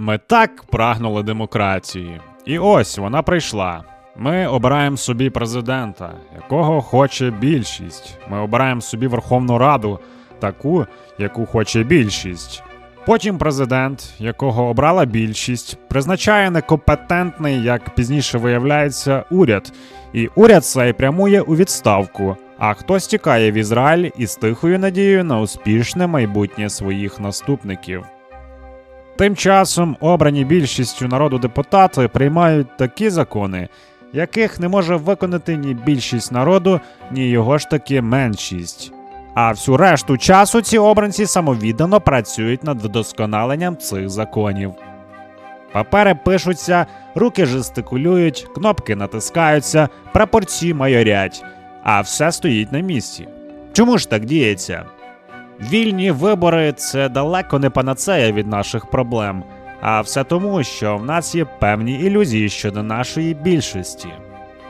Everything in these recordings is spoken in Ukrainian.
Ми так прагнули демократії. І ось вона прийшла. Ми обираємо собі президента, якого хоче більшість. Ми обираємо собі Верховну Раду, таку, яку хоче більшість. Потім президент, якого обрала більшість, призначає некомпетентний, як пізніше виявляється, уряд. І уряд цей прямує у відставку, а хтось тікає в Ізраїль із тихою надією на успішне майбутнє своїх наступників. Тим часом обрані більшістю народу депутати приймають такі закони, яких не може виконати ні більшість народу, ні його ж таки меншість. А всю решту часу ці обранці самовіддано працюють над вдосконаленням цих законів. Папери пишуться, руки жестикулюють, кнопки натискаються, прапорці майорять, а все стоїть на місці. Чому ж так діється? Вільні вибори це далеко не панацея від наших проблем, а все тому, що в нас є певні ілюзії щодо нашої більшості.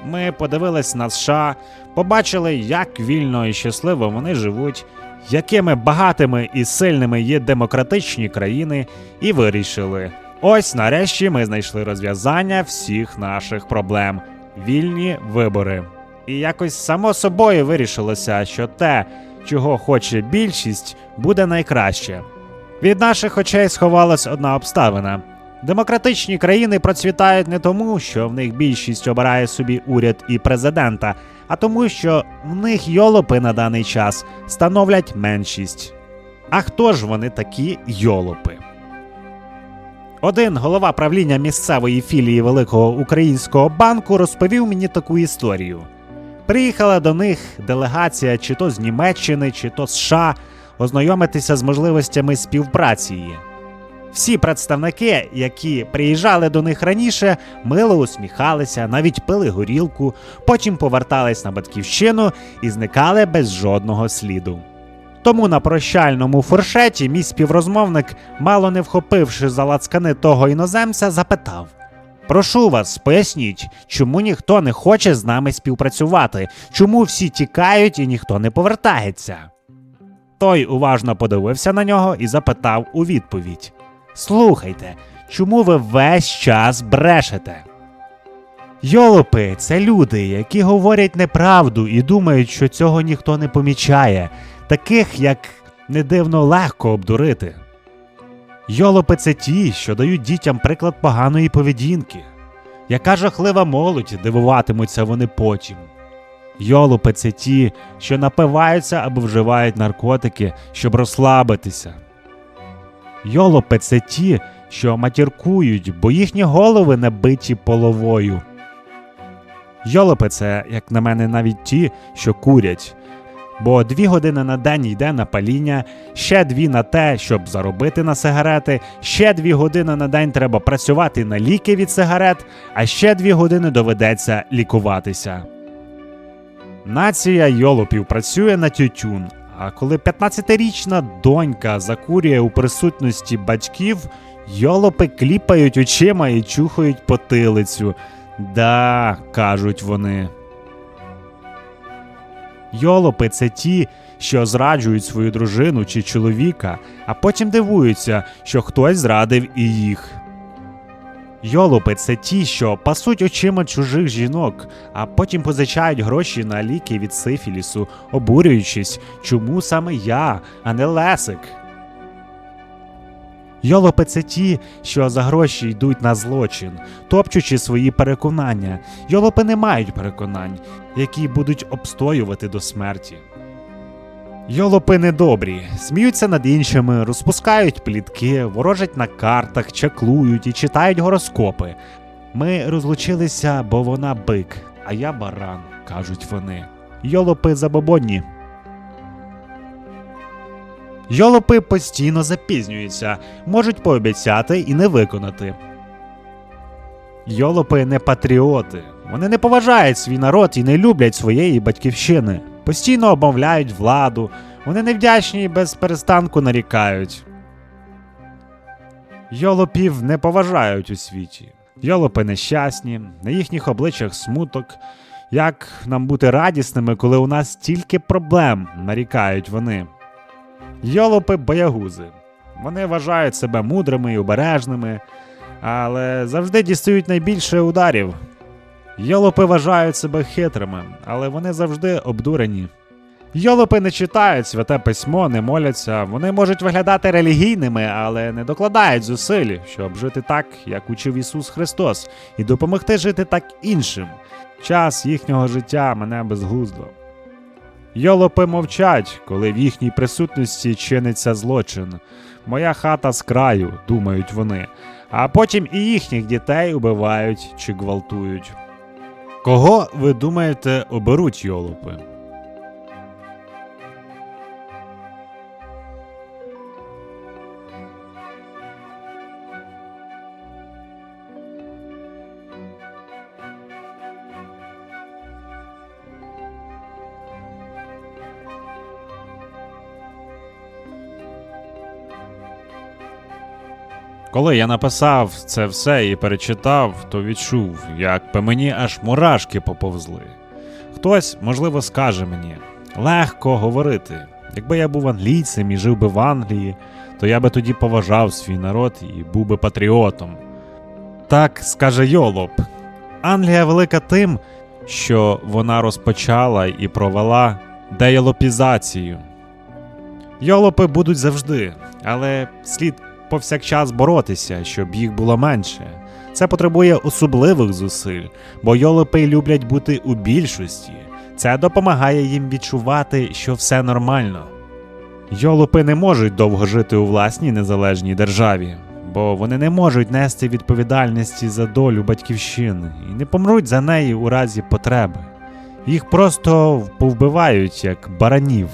Ми подивились на США, побачили, як вільно і щасливо вони живуть, якими багатими і сильними є демократичні країни, і вирішили: ось нарешті ми знайшли розв'язання всіх наших проблем вільні вибори. І якось само собою вирішилося, що те, чого хоче більшість, буде найкраще. Від наших очей сховалась одна обставина. Демократичні країни процвітають не тому, що в них більшість обирає собі уряд і президента, а тому, що в них йолопи на даний час становлять меншість. А хто ж вони такі йолопи? Один голова правління місцевої філії Великого Українського банку розповів мені таку історію. Приїхала до них делегація чи то з Німеччини, чи то з США ознайомитися з можливостями співпраці. Всі представники, які приїжджали до них раніше, мило усміхалися, навіть пили горілку, потім повертались на батьківщину і зникали без жодного сліду. Тому на прощальному фуршеті мій співрозмовник, мало не вхопивши за лацкани того іноземця, запитав: Прошу вас, поясніть, чому ніхто не хоче з нами співпрацювати, чому всі тікають і ніхто не повертається. Той уважно подивився на нього і запитав у відповідь: Слухайте, чому ви весь час брешете? Йолопи це люди, які говорять неправду і думають, що цього ніхто не помічає, таких, як не дивно легко обдурити. Йолопи це ті, що дають дітям приклад поганої поведінки. Яка жахлива молодь, дивуватимуться вони потім. Йолопи це ті, що напиваються або вживають наркотики, щоб розслабитися. Йолопи це ті, що матіркують, бо їхні голови набиті половою. Йолопи це, як на мене, навіть ті, що курять. Бо дві години на день йде на паління, ще дві на те, щоб заробити на сигарети, ще дві години на день треба працювати на ліки від сигарет, а ще дві години доведеться лікуватися. Нація йолопів працює на тютюн. А коли 15-річна донька закурює у присутності батьків, йолопи кліпають очима і чухають потилицю. Да, кажуть вони. Йолопи це ті, що зраджують свою дружину чи чоловіка, а потім дивуються, що хтось зрадив і їх. Йолопи це ті, що пасуть очима чужих жінок, а потім позичають гроші на ліки від сифілісу, обурюючись, чому саме я, а не Лесик. Йолопи це ті, що за гроші йдуть на злочин, топчучи свої переконання. Йолопи не мають переконань, які будуть обстоювати до смерті. Йолопи недобрі, сміються над іншими, розпускають плітки, ворожать на картах, чаклують і читають гороскопи. Ми розлучилися, бо вона бик, а я баран, кажуть вони. Йолопи забобонні. Йолопи постійно запізнюються, можуть пообіцяти і не виконати. Йолопи не патріоти. Вони не поважають свій народ і не люблять своєї батьківщини. Постійно обмовляють владу, вони невдячні і без перестанку нарікають. Йолопів не поважають у світі. Йолопи нещасні, на їхніх обличчях смуток. Як нам бути радісними, коли у нас стільки проблем, нарікають вони. Йолопи боягузи. Вони вважають себе мудрими і обережними, але завжди дістають найбільше ударів. Йолопи вважають себе хитрими, але вони завжди обдурені. Йолопи не читають святе письмо, не моляться. Вони можуть виглядати релігійними, але не докладають зусиль, щоб жити так, як учив Ісус Христос, і допомогти жити так іншим. Час їхнього життя мене безглуздо. Йолопи мовчать, коли в їхній присутності чиниться злочин. Моя хата з краю, думають вони, а потім і їхніх дітей убивають чи гвалтують. Кого ви думаєте оберуть йолопи? Коли я написав це все і перечитав, то відчув, як по мені аж мурашки поповзли. Хтось, можливо, скаже мені: легко говорити. Якби я був англійцем і жив би в Англії, то я би тоді поважав свій народ і був би патріотом. Так скаже Йолоп. Англія велика тим, що вона розпочала і провела деєлопізацію. Йолопи будуть завжди, але слід повсякчас боротися, щоб їх було менше. Це потребує особливих зусиль, бо йолопи люблять бути у більшості. Це допомагає їм відчувати, що все нормально. Йолопи не можуть довго жити у власній незалежній державі, бо вони не можуть нести відповідальності за долю батьківщини і не помруть за неї у разі потреби. Їх просто повбивають як баранів.